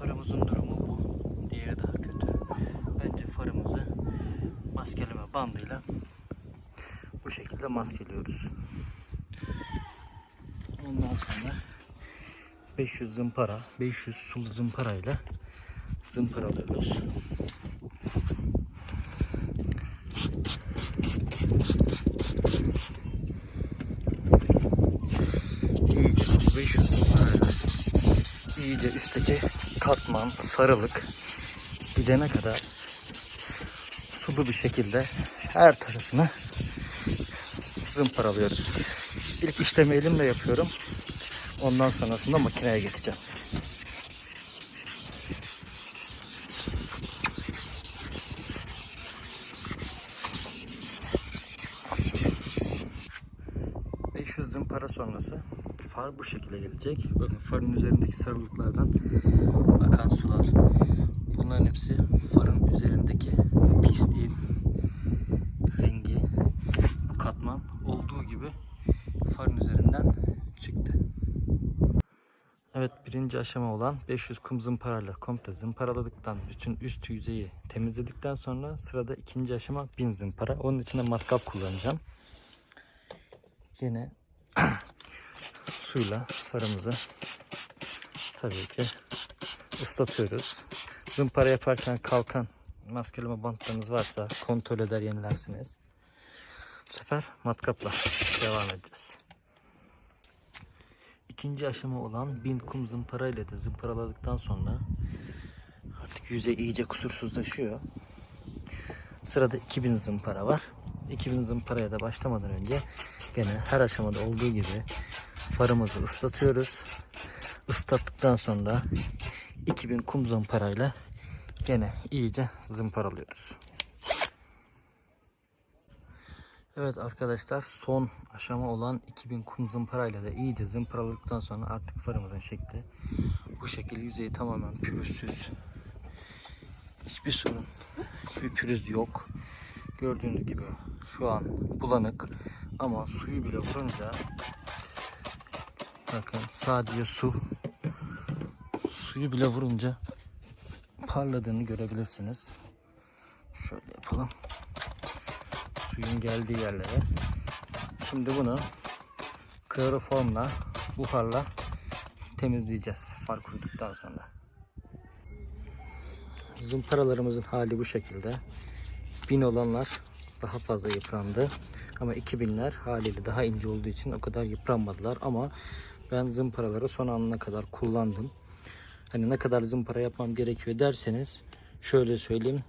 Farımızın durumu bu. Diğeri daha kötü. Önce farımızı maskeleme bandıyla bu şekilde maskeliyoruz. Ondan sonra 500 zımpara, 500 sulu zımparayla zımparalıyoruz. İyice 500 zımparayla iyice üstteki katman, sarılık gidene kadar sulu bir şekilde her tarafını zımparalıyoruz. İlk işlemi elimle yapıyorum. Ondan sonrasında makineye geçeceğim. ...500 zımpara sonrası far bu şekilde gelecek. Bakın farın üzerindeki sarılıklardan akan sular. Bunların hepsi farın üzerindeki pisliğin rengi. Bu katman olduğu gibi farın üzerinden çıktı. Evet birinci aşama olan 500 kum zımparayla komple zımparaladıktan bütün üst yüzeyi temizledikten sonra sırada ikinci aşama 1000 zımpara. Onun için de matkap kullanacağım. Yine suyla farımızı tabii ki ıslatıyoruz. Zımpara yaparken kalkan maskeleme bantlarınız varsa kontrol eder yenilersiniz. Bu sefer matkapla devam edeceğiz. İkinci aşama olan 1000 kum zımpara ile de zımparaladıktan sonra artık yüzey iyice kusursuzlaşıyor. Sırada 2000 zımpara var. 2000 zımparaya da başlamadan önce gene her aşamada olduğu gibi farımızı ıslatıyoruz. Islattıktan sonra 2000 kum zımparayla gene iyice zımparalıyoruz. Evet arkadaşlar son aşama olan 2000 kum zımparayla da iyice zımparaladıktan sonra artık farımızın şekli bu şekil yüzeyi tamamen pürüzsüz. Hiçbir sorun, hiçbir pürüz yok. Gördüğünüz gibi şu an bulanık ama suyu bile vurunca bakın sadece su suyu bile vurunca parladığını görebilirsiniz. Şöyle yapalım. Suyun geldiği yerlere. Şimdi bunu kloroformla, buharla temizleyeceğiz far kuruduktan sonra. Zımparalarımızın hali bu şekilde. 1000 olanlar daha fazla yıprandı. Ama 2000'ler haliyle daha ince olduğu için o kadar yıpranmadılar. Ama ben zımparaları son anına kadar kullandım. Hani ne kadar zımpara yapmam gerekiyor derseniz şöyle söyleyeyim.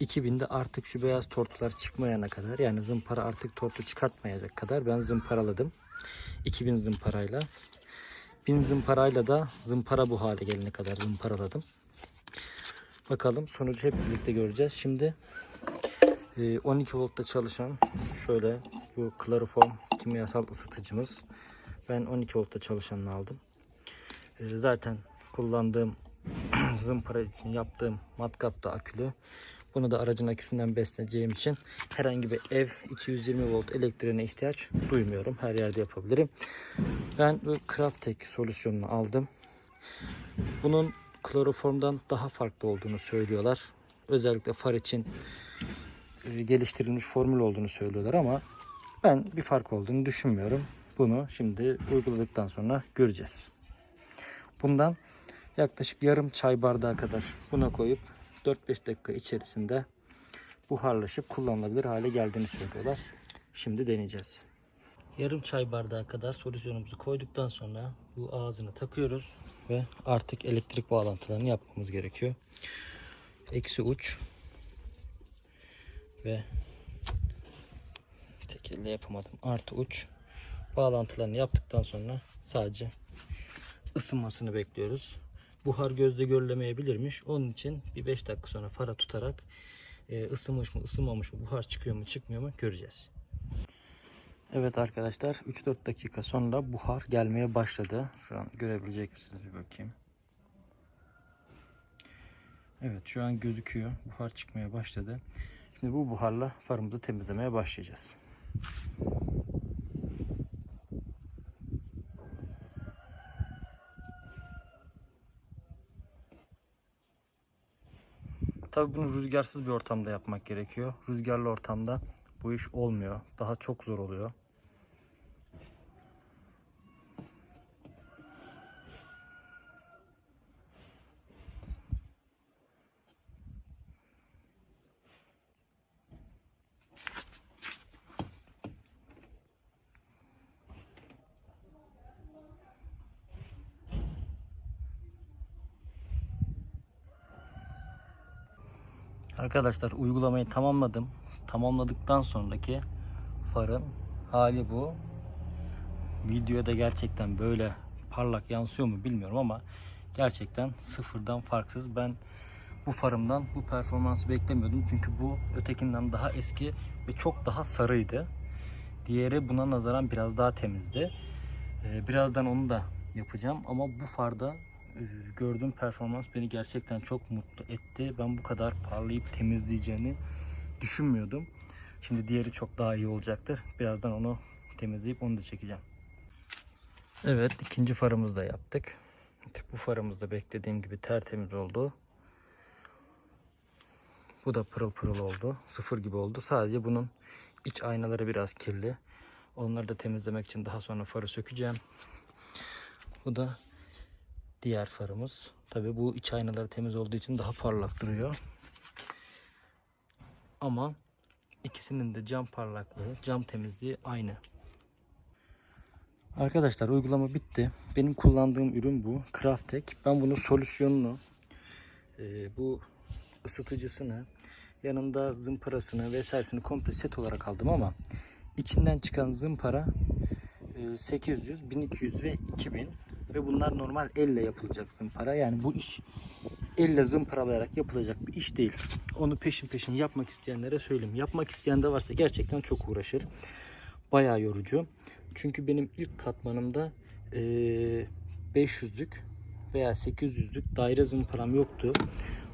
2000'de artık şu beyaz tortular çıkmayana kadar yani zımpara artık tortu çıkartmayacak kadar ben zımparaladım. 2000 zımparayla. 1000 zımparayla da zımpara bu hale gelene kadar zımparaladım. Bakalım sonucu hep birlikte göreceğiz. Şimdi e, 12 voltta çalışan şöyle bu kloroform kimyasal ısıtıcımız. Ben 12 voltta çalışanını aldım. E, Zaten kullandığım zımpara için yaptığım matkap da akülü. Bunu da aracın aküsünden besleyeceğim için herhangi bir ev 220 volt elektriğine ihtiyaç duymuyorum. Her yerde yapabilirim. Ben bu Craftek solüsyonunu aldım. Bunun kloroformdan daha farklı olduğunu söylüyorlar. Özellikle far için e, geliştirilmiş formül olduğunu söylüyorlar ama ben bir fark olduğunu düşünmüyorum. Bunu şimdi uyguladıktan sonra göreceğiz. Bundan yaklaşık yarım çay bardağı kadar buna koyup 4-5 dakika içerisinde buharlaşıp kullanılabilir hale geldiğini söylüyorlar. Şimdi deneyeceğiz. Yarım çay bardağı kadar solüsyonumuzu koyduktan sonra bu ağzını takıyoruz ve artık elektrik bağlantılarını yapmamız gerekiyor. Eksi uç ve tek elle yapamadım. Artı uç bağlantılarını yaptıktan sonra sadece ısınmasını bekliyoruz. Buhar gözle görülemeyebilirmiş. Onun için bir 5 dakika sonra fara tutarak e, ısınmış mı ısınmamış mı buhar çıkıyor mu çıkmıyor mu göreceğiz. Evet arkadaşlar 3-4 dakika sonra buhar gelmeye başladı. Şu an görebilecek misiniz bir bakayım. Evet şu an gözüküyor. Buhar çıkmaya başladı. Şimdi bu buharla farımızı temizlemeye başlayacağız. Tabii bunu rüzgarsız bir ortamda yapmak gerekiyor. Rüzgarlı ortamda bu iş olmuyor. Daha çok zor oluyor. Arkadaşlar uygulamayı tamamladım. Tamamladıktan sonraki farın hali bu. Videoda gerçekten böyle parlak yansıyor mu bilmiyorum ama gerçekten sıfırdan farksız. Ben bu farımdan bu performansı beklemiyordum. Çünkü bu ötekinden daha eski ve çok daha sarıydı. Diğeri buna nazaran biraz daha temizdi. Ee, birazdan onu da yapacağım ama bu farda gördüğüm performans beni gerçekten çok mutlu etti. Ben bu kadar parlayıp temizleyeceğini düşünmüyordum. Şimdi diğeri çok daha iyi olacaktır. Birazdan onu temizleyip onu da çekeceğim. Evet ikinci farımızı da yaptık. Bu farımız da beklediğim gibi tertemiz oldu. Bu da pırıl pırıl oldu. Sıfır gibi oldu. Sadece bunun iç aynaları biraz kirli. Onları da temizlemek için daha sonra farı sökeceğim. Bu da diğer farımız. Tabii bu iç aynaları temiz olduğu için daha parlak duruyor. Ama ikisinin de cam parlaklığı, cam temizliği aynı. Arkadaşlar uygulama bitti. Benim kullandığım ürün bu. Craftek. Ben bunun solüsyonunu e, bu ısıtıcısını yanında zımparasını vesairesini komple set olarak aldım ama içinden çıkan zımpara e, 800, 1200 ve 2000 ve bunlar normal elle yapılacak zımpara. Yani bu iş elle zımparalayarak yapılacak bir iş değil. Onu peşin peşin yapmak isteyenlere söyleyeyim. Yapmak isteyen de varsa gerçekten çok uğraşır. Bayağı yorucu. Çünkü benim ilk katmanımda e, 500'lük veya 800'lük daire zımparam yoktu.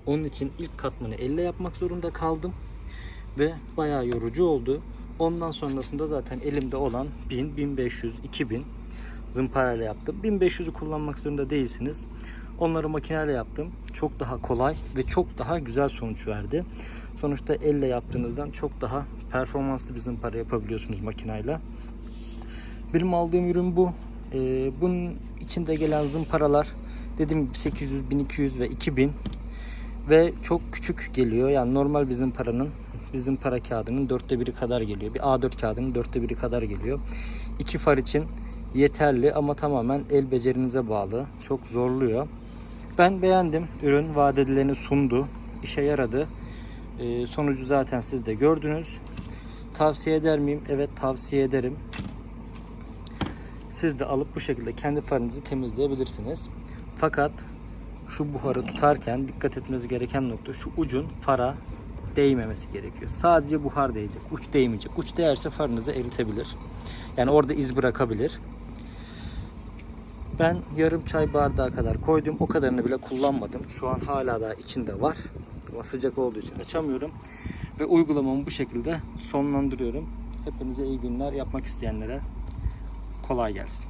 Onun için ilk katmanı elle yapmak zorunda kaldım. Ve bayağı yorucu oldu. Ondan sonrasında zaten elimde olan 1000, 1500, 2000 zımparayla yaptım. 1500'ü kullanmak zorunda değilsiniz. Onları makineyle yaptım. Çok daha kolay ve çok daha güzel sonuç verdi. Sonuçta elle yaptığınızdan çok daha performanslı bir zımpara yapabiliyorsunuz makineyle. Benim aldığım ürün bu. Ee, bunun içinde gelen zımparalar dediğim gibi 800, 1200 ve 2000 ve çok küçük geliyor. Yani normal bir zımparanın bir zımpara kağıdının dörtte biri kadar geliyor. Bir A4 kağıdının dörtte biri kadar geliyor. İki far için yeterli ama tamamen el becerinize bağlı. Çok zorluyor. Ben beğendim. Ürün vaat sundu. İşe yaradı. Ee, sonucu zaten siz de gördünüz. Tavsiye eder miyim? Evet tavsiye ederim. Siz de alıp bu şekilde kendi farınızı temizleyebilirsiniz. Fakat şu buharı tutarken dikkat etmeniz gereken nokta şu ucun fara değmemesi gerekiyor. Sadece buhar değecek. Uç değmeyecek. Uç değerse farınızı eritebilir. Yani orada iz bırakabilir. Ben yarım çay bardağı kadar koydum. O kadarını bile kullanmadım. Şu an hala daha içinde var. Ama sıcak olduğu için açamıyorum. Ve uygulamamı bu şekilde sonlandırıyorum. Hepinize iyi günler yapmak isteyenlere kolay gelsin.